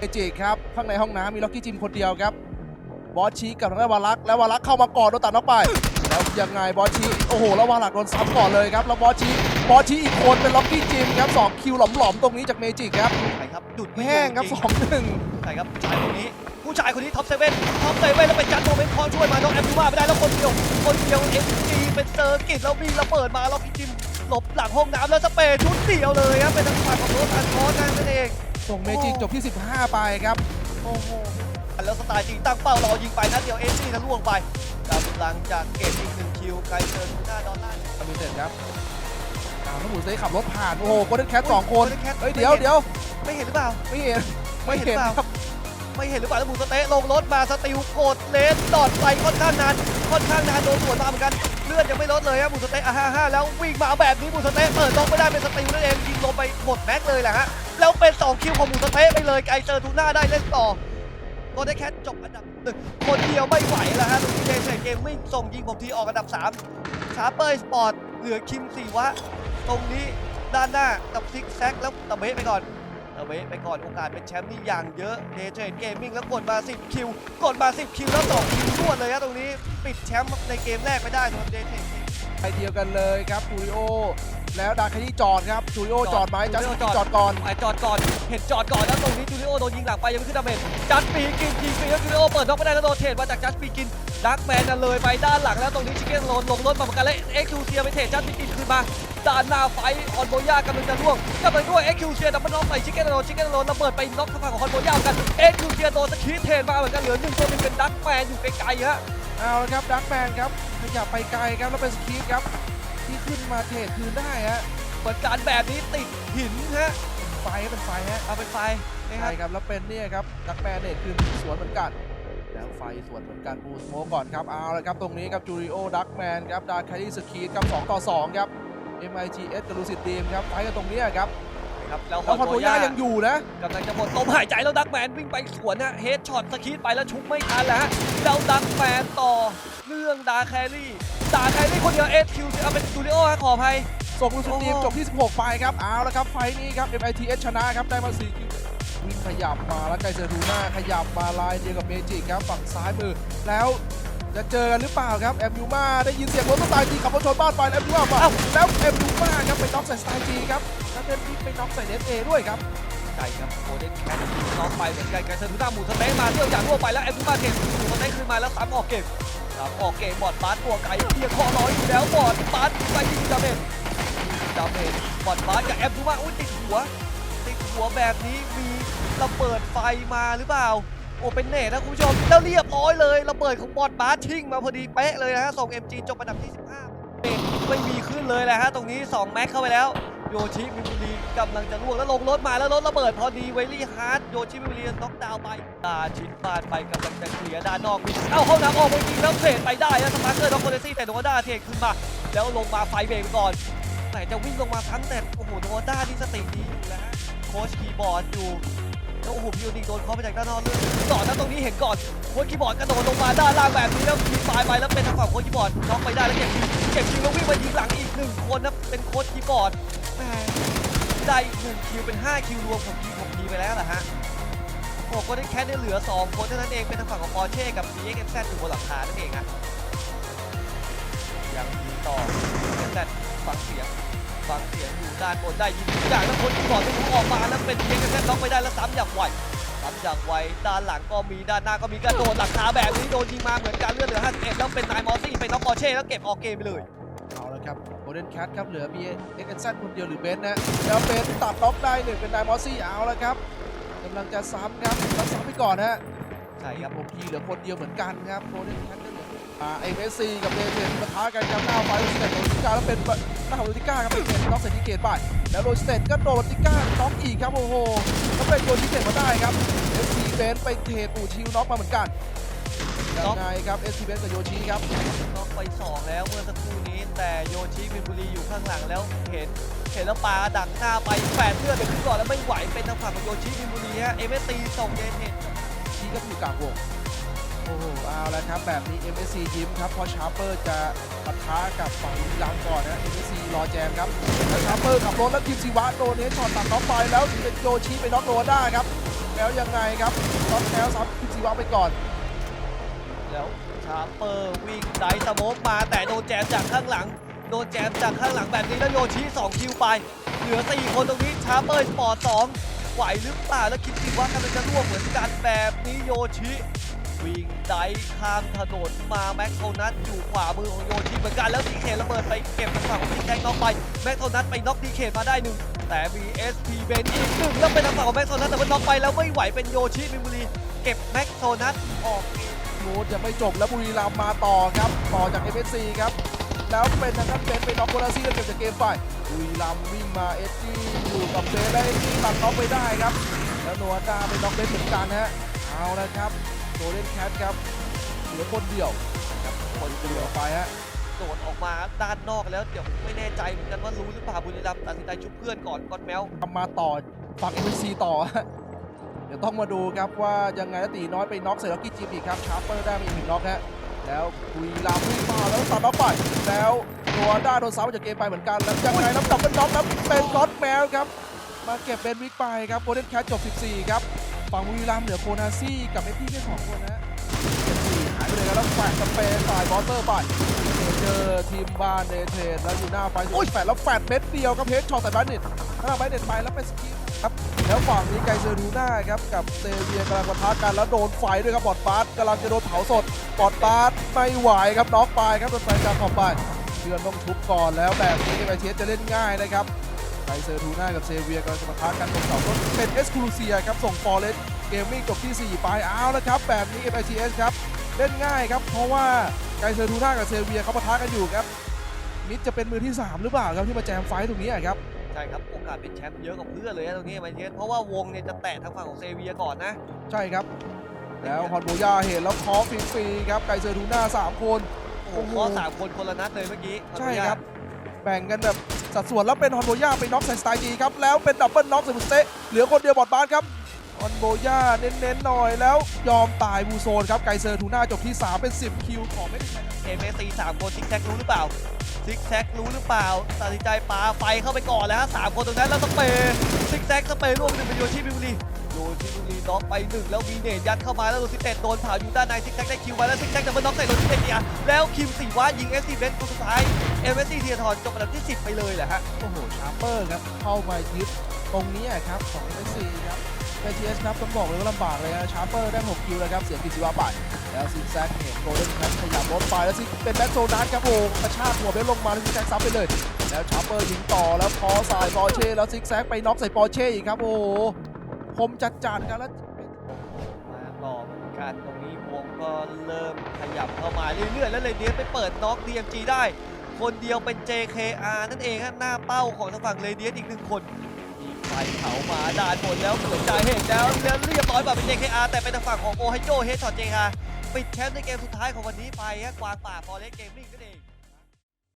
เอจิครับ ข้างในห้องน้ำมีล็อกกี้จิมคนเดียวครับ บอสชีกับทางด้านวารักษ์แล้ววารักษ์เข้ามาก่อนโดนตัดน็อกไป แล้วยังไงบอสชีโอ้โหแล้ววารักษ์โดนซ้ำก่อนเลยครับแล้วบอสชีบอสชีอีกคนเป็นล็อกกี้จิมครับสองคิวหลอมๆตรงนี้จากเมจิครับใช่ครับดุดไม่แห้งครับจสริองหนึ่งใช่ครับผู้ชายคนนี้ผู้ชายคนนี้ท็อปเซเว่นท็อปเซเว่นแล้วเป็นจัดโมเมนต์คอช่วยมาน้องแอมดูมาไม่ได้แล้วคนเดียวคนเดียวเอ็มจีเป็นเซอร์กิตแล้วมีระเบิดมาแล้วพี่จิมหลบหลังห้องน้ำแล้วสเปรย์ชุดเดียวเลยครับเป็นทางฝั่งของโรสอันคอสนั่นเอง ส่งเมจิจบที่ 15 ไปครับ โอ้โห แล้วสไตล์จีตั้งเป้ารอยิงไปนัดเดียวเอซี่ทะลวงไปกำลังจะเก็บอีกหนึ่งคิวไกลเกินหน้าดอลลาร์คอมมิเต็ดครับอ้าวแล้วหมูเซ่ขับรถผ่าน โอ้โหโกลเด้นแคทสองคน Golden Cat เฮ้ย เดี๋ยวเดี๋ยวไม่เห็นหรือเปล่า ไม่เห็น ไม่เห็นไม่เห็นเปล่า ครับ ไม่เห็นหรือเปล่าแล้วหมูสะเต๊ะลงรถมาสติลโกดเลนดอดไปค่อนข้างนานค่อนข้างนานโดนสวนมาเหมือนกันเลือดยังไม่ลดเลยครับหมูสะเต๊ะอะห้าห้าแล้ววิ่งมาแบบนี้หมูสะเต๊ะเปิดลงไม่ได้เป็นสติลนั่นเองยิงลงไปหมดแม็กเลยแหละฮะ แล้วเป็นสองคิวของหมูสะเต๊ะไปเลยไกเจอร์ทูน่าได้เล่นต่อ ก็ได้แค่จบอันดับหนึ่งคนเดียวไม่ไหวแล้วฮะตรงนี้เจเเกมวิ่งส่งยิงผมทีออกอันดับสามชาเปอร์สปอร์ตเหลือคิมสีวะ ตรงนี้ด้านหน้ากับซิกแซกแล้วตะเบะไปก่อนเอาไว้ไปก่อนโอกาสเป็นแชมป์นี่อย่างเยอะเดเทรดเกมมิ่งแล้วกดมา 10 คิว กดมา 10 คิวแล้ว2คิวรวดเลยครับตรงนี้ปิดแชมป์ในเกมแรกไปได้สำหรับเดเทรดไปเดียวกันเลยครับจูริโอ แล้วดาคานี่จอดครับจูริโอจอดไหมจัสตินจอดก่อนไอจอดก่อน เห็นจอดก่อนแล้วตรงนี้จูริโอโดนยิงหลังไปยังไม่ขึ้นดาเมจจัสปีกินยิงฟรีแล้วจูริโอเปิดน็อกไม่ได้แล้วโดนเทรดมาจากจัสปีกินดักแมนน่ะเลยไปด้านหลังแล้วตรงนี้ชิคเก้นโลนลงรถมาเหมือนกันและเอ็กซ์คูเซียไปเทรดจัสปีกินคืนมาด้านหน้าไฟออนโบย่ากำลังจะล่วงกำลังด้วยเอ็กซ์คูเซียดับเบิลน็อกใส่ชิคเก้นโลนชิคเก้นโลนระเบิดไปน็อกทางฝั่งของออนโบย่าเหมือนกันเอ็กซ์คูเซียโดนสกีเทรดมาเหมือนกันเหลือหนึ่งตัวหนึงเป็นดักแมนอยู่ไกลๆฮะเอาละครับดักแมนครับขยับไปไกลครับแล้วเป็นสกีฟครับ ที่ขึ้นมาเทรดคืนได้ฮะเหมือนการแบบนี้ติดหินฮะไฟเป็นไฟฮะเอาเป็นไฟนะคใช่รับครับแล้วเป็นเนี่ยครับดักแมนเนี่ยคืนสวนเหมือนกันแล้วไฟสวนเหมือนกันบูสโมก่อนครับเอาละครับตรงนี้ครับจูริโอดักแมนครับดาคารี่สกีครับ2ต่อ2ครับ MIGS กับลูซิดดีมครับไฟกันตรงเนี้ยครับครับแล้วแล้วพอโตย่ายังอยู่นะกำลังจะหมดลมหายใจแล้วดักแมนวิ่งไปสวนนะเฮดช็อตสกีดไปแล้วชุบไม่ทันแล้วฮะแล้วดักแมนต่อเรื่องดาแครี่ดาแครี่คนเดียวเอสคิวเอาเป็นจูริโอฮะขออภัยส่งลูซิดดีมโอ้จบที่ 16 ไปครับ เอาละครับ ไฟล์นี้ครับ MITS ชนะครับ ได้มา4คิววิ่งขยับมาแล้วไกเซรูน่าขยับมาลายเดียวกับเมจิกครับ ฝั่งซ้ายมือ แล้วจะเจอกันหรือเปล่าครับ แอมยูมาได้ยินเสียงรถสไตล์จีขับรถชนบ้านไปแล้วแอมยูมามาแล้วแอมยูมาครับไปน็อกใส่สไตล์จีครับแล้วเป็นไปน็อกใส่เนสเอด้วยครับใช่ครับโคเดนแคทน้องไปเหมือนกันการเซอร์ทูน่าหมูสเต๊ะมาเที่ยวอย่างรั่วไปแล้วเอ็มทูมาเก็บหมูสเต๊ะขึ้นมาแล้วซ้ำออกเก็บ ซ้ำออกเกมบอดบาสตัวไกลเพียงคอร้อยอยู่แล้วบอดบาสไปยิงดาเมจดาเมจบอดบาสกับแอมทูมาอุ้ยติดหัว ติดหัวแบบนี้มีระเบิดไฟมาหรือเปล่า โอ้เป็นเนตนะคุณผู้ชมแล้วเรียบร้อยเลยระเบิดของบอดบาสชิ่งมาพอดีเป๊ะเลยนะฮะส่ง MG จบอันดับที่ 15 ไม่มีขึ้นเลยแหละฮะตรงนี้ 2 แม็กเข้าไปแล้ว โยชิมิบุรีกำลังจะล่วงแล้วลงรถมาแล้วรถระเบิดพอดีเวลี่ฮาร์ดโยชิมิบุรีน็อกดาวน์ไปตาชิดบ้านไปกำลังจะเคลียร์ด้านนอกมีเอ้าห้องน้ำออกไปยิงแล้วเทรดไปได้นะสมาร์เกอร์น็อกโคเดซี่แต่โนด้าเทรดขึ้นมา แล้วลงมาไฟเบรกก่อนแต่จะวิ่งลงมาทั้งแต่โอ้โหโนด้านี่สติดีอยู่แล้วโค้ชคีย์บอร์ดอยู่แล้วโอ้โหพิวนิงโดนเคาะมาจากด้านนอกเลยก่อนะตรงนี้เห็นก่อนโค้ชคีย์บอร์ดกระโดดลงมาด้านล่างแบบนี้แล้วมีไฟไปแล้วเป็นทางฝั่งโค้ชคีย์บอร์ดน็อกไปได้แล้วเก็บคิวเก็บคิวแล้ววิ่งมายิงหลังอีกหนึ่งคนนะเป็นโค้ชคีย์บอร์ด แหมได้อีกหนึ่งคิวเป็น 5 คิวรวมของทีมของทีไปแล้วนะฮะโอ้ก็ได้แค่ได้เหลือ 2 คนเท่านั้นเองเป็นทางฝั่งของปอร์เช่กับ DXMZ อยู่บนหลังคานั่นเองฮะยังมีต่อ DXMZ ฟังเสียงฟังเสียงอยู่ด้านบนได้ยินทุกอย่างแล้วคนที่ก่อนที่ผมออกมาแล้วเป็นเพียงแค่น็อกไม่ได้แล้วซ้ำอย่างไวซ้ำอย่างไวด้านหลังก็มีด้านหน้าก็มีกระโดดหลังคาแบบนี้โดนยิงมาเหมือนกันเลือดเหลือ51แล้วเป็นนายมอสซี่เป็นน็อกปอร์เช่แล้วเก็บออกเกมไปเลย เอาละครับโกลเด้นแคทครับเหลือ B X N Z คนเดียวหรือเบนนะแล้วเบนตัดล็อกได้หนึ่งเป็นไดมอสซี่เอาละครับกำลังจะซ้ำครับแล้วซ้ำไปก่อนฮะใช่ครับผมพีเหลือคนเดียวเหมือนกันครับโกลเด้นแคทก็เหลืออ่าเอ็มสซี่กับเดเทนปะทะกันครับหน้าไฟโรสเตตโรติก้าแล้วเป็นหน้าของโรติก้าครับเป็นน็อกเซนติเกตไปแล้วโรสเตตก็โดนโรติก้าน็อกอีกครับโอ้โหแล้วเป็นโดนที่เกตมาได้ครับเอสซีเบนไปเทปูชิวน็อกมาเหมือนกัน ยังไงครับเอสซีเบนซ์กับโยชิครับน็อกไปสองแล้วเมื่อสักครู่นี้ แต่โยชิมินบุรีอยู่ข้างหลังแล้วเห็นเห็นแล้วปาดักหน้าไปแปดเลือดไปขึ้นก่อนแล้วไม่ไหวเป็นทางฝั่งของโยชิมินบุรีฮะเอเมตีส่งเดนเทนชีก็อยู่กลางวงโอ้โอ้โหเอาละครับแบบนี้ MSC ยิ้มครับเพราะชาร์เปอร์จะปะทะกับฝั่งบุรีรัมย์ก่อนนะ MSC รอแจมครับแล้วชาร์เปอร์ขับรถแล้วทีมซีวะโดนเฮดช็อตตัดน็อกไปแล้วเป็นโยชิไปน็อกโรด้าครับแล้วยังไงครับน็อกแล้วซ้ำทีมซีวะไปก่อน แล้วชาเปอร์วิ่งไดสโมกมาแต่โดนแจมจากข้างหลัง โดนแจมจากข้างหลังแบบนี้แล้วโยชิ2คิวไป เหลือ 4 คนตรงนี้ชาเปอร์สปอร์ต2ไหวหรือเปล่าแล้วคิดสิว่ากำลังจะร่วงเหมือนกันแบบนี้โยชิวิ่งไดข้ามถนนมาแม็กโทนัทอยู่ขวามือของโยชิเหมือนกันแล้วดีเคระเบิดไปเก็บทางฝั่งของดีแคน็อกไปแม็กโทนัทไปน็อกดีเคมาได้หนึ่งแต่มี SP เบนอีกหนึ่งแล้วเป็นทางฝั่งของแม็กโทนัทแต่ว่าน็อกไปแล้วไม่ไหวเป็นโยชิมินบุรีเก็บแม็กโทนัทออกเน้ตยังไม่จบแล้วบุรีรัมย์มาต่อครับ ต่อจาก MSC ครับแล้วเป็นทางด้านเบนไปน็อกโคนาซี่แล้วเก็บจากเกมไปบุรีรัมย์วิ่งมาเอ็ดดี้อยู่กับเบนและเอ็ดดี้ตัดน็อกไปได้ครับ แล้วโนอาดาไปน็อกเบนเหมือนกันฮะเอาละครับโดเล่นแคทครับเหลือคนเดียวครับคนเดียวไปฮะโดดออกมาด้านนอกแล้วเดี๋ยวไม่แน่ใจเหมือนกันว่ารู้หรือเปล่าบุรีรัมย์ตัดสินใจชุบเพื่อนก่อนก่อนแมวทำมาต่อฝั่ง MSC ต่อฮะเดี๋ยวต้องมาดูครับว่ายังไงแล้วตีน้อยไปน็อกเสร็จแล้วกี้จีบีครับชาร์เปอร์ได้มาอีกหนึ่งน็อกฮะแล้วบุรีรัมย์วิ่งมาแล้วตัดน็อกไปแล้วโนอาดาโดนซ้ำจากเกมไปเหมือนกันแล้วยังไงแล้วดับเบิลน็อกแล้วเป็นก็อตแมวครับมาเก็บเป็นวิกไปครับโกลเด้นแคทจบ 14 ครับฝั่งบุรีรัมเหลือโคนาซี่กับเอฟพีแค่สองคนนะหายไปเลยครับแล้วแฝดสเปนฝ่ายบอสเตอร์ไปเจอทีมบ้านเดเทนแล้วอยู่หน้าไฟโอ้ยแฝดแล้วแฝดเม็ดเดียวครับเพชรช็อตใส่บ้านเน็ตถ้าบ้านเน็ตไปแล้วเป็นสกิลครับ แล้วฝั่งนี้ไกเซอร์ดูน่าครับกับเซเวียกำลังปะทะกันแล้วโดนไฟด้วยครับบอดบาสกำลังจะโดนเผาสดบอดบาสไม่ไหวครับน็อกไปครับโดนไฟจากขอบไปเพื่อนต้องชุบก่อนแล้วแบบนี้ไอเทสจะเล่นง่ายนะครับไคเซอร์ทูน่ากับเซเวียกำลังจะปะทะกันตรงเสาต้นเป็นเอสคูลูเซียครับส่งฟอร์เรสเกมมิ่งจบที่ 4 ไปเอาแล้วครับแบบนี้ FITS ครับเล่นง่ายครับ เพราะว่าไคเซอร์ทูน่ากับเซเวียเขาปะทะกันอยู่ครับมิดจะเป็นมือที่ 3 หรือเปล่าครับที่มาแจมไฟตรงนี้ครับ ใช่ครับโอกาสเป็นแชมป์เยอะกว่าเพื่อนเลยนะตรงนี้ไมเทสเพราะว่าวงเนี่ยจะแตะทางฝั่งของเซเวียก่อนนะ ใช่ครับ แล้วฮอนโบยาเห็นแล้วเคอฟรีๆครับไคเซอร์ทูน่า3คน โอ้โหข้อสามคนคนละนัดเลยเมื่อกี้ใช่ครับ แบ่งกันแบบสัดส่วนแล้วเป็นฮอนโบย่าไปน็อกใส่สไตล์ดีครับ แล้วเป็นดับเบิลน็อกใส่บุสเตะเหลือคนเดียวบอดบาสครับ ฮอนโบย่าเน้นๆหน่อยแล้วยอมตายบูโซนครับไกเซอร์ทูน่าจบที่ 3 เป็น 10 คิวของไม่ได้ใช้เอ็มเอซีสามคนซิกแซกรู้หรือเปล่าซิกแซกรู้หรือเปล่าตัดสินใจปาไฟเข้าไปก่อนแล้วฮะสามคนตรงนั้นแล้วสเปย์ซิกแซกสเปย์ร่วมหนึ่งเป็นโยชิบิบุรีโยชิบิบุรีน็อกไปหนึ่งแล้วมีเนตยัดเข้ามาแล้วโดนซิเต็ดโดนเผาอยู่ด้านในซิกแซกได้คิวไว้แล้วซิกแซกดับเบิลน็อกใส่โดนซิเต็ดเนี่ยแล้วคิมสีว่ายิงเอสซีเบนคนสุดท้ายเอ็มเอซีเทียทอนจบอันดับที่ 10 ไปเลยแหละฮะโอ้โหชาร์เปอร์ครับเข้ามายึดตรงนี้อะครับของ m s c ครับ KTS ครับต้องบอกเลยว่าลำบากเลยนะชาร์เปอร์ได้6คิวแล้วครับเสียกิจิวาไปแล้วซิกแซกเห็นโกลเด้นแคทขยับรถไปแล้วซิกเป็นแบ็คโซนัสครับโอ้กระชากหัวเบสลงมาแล้วซิกแซกซับไปเลย แล้วชาร์เปอร์ยิงต่อแล้วพอสายปอเช่แล้วซิกแซกไปน็อกใส่ปอเช่อีกครับโอ้คมจัดจานกันแล้วมาต่อเหมือนกันตรงนี้วงก็เริ่มขยับเข้ามาเรื่อยๆแล้วเลยเดียไปเปิดน็อก DMG ได้ คนเดียวเป็น JKR นั่นเองฮะหน้าเป้าของทางฝั่งเรเดียนอีกหนึ่งคน ไฟเขามาด่านบนแล้วเหมือนจเหตุแล้วแล้วเรียบร้อยแบบเป็น JKR แต่เป็นทางฝั่งของโอไฮโอเฮดช็อต JKR ปิดแชมป์ในเกมสุดท้ายของวันนี้ไปฮะกวางป่าฟอร์เรสเกมมิ่ง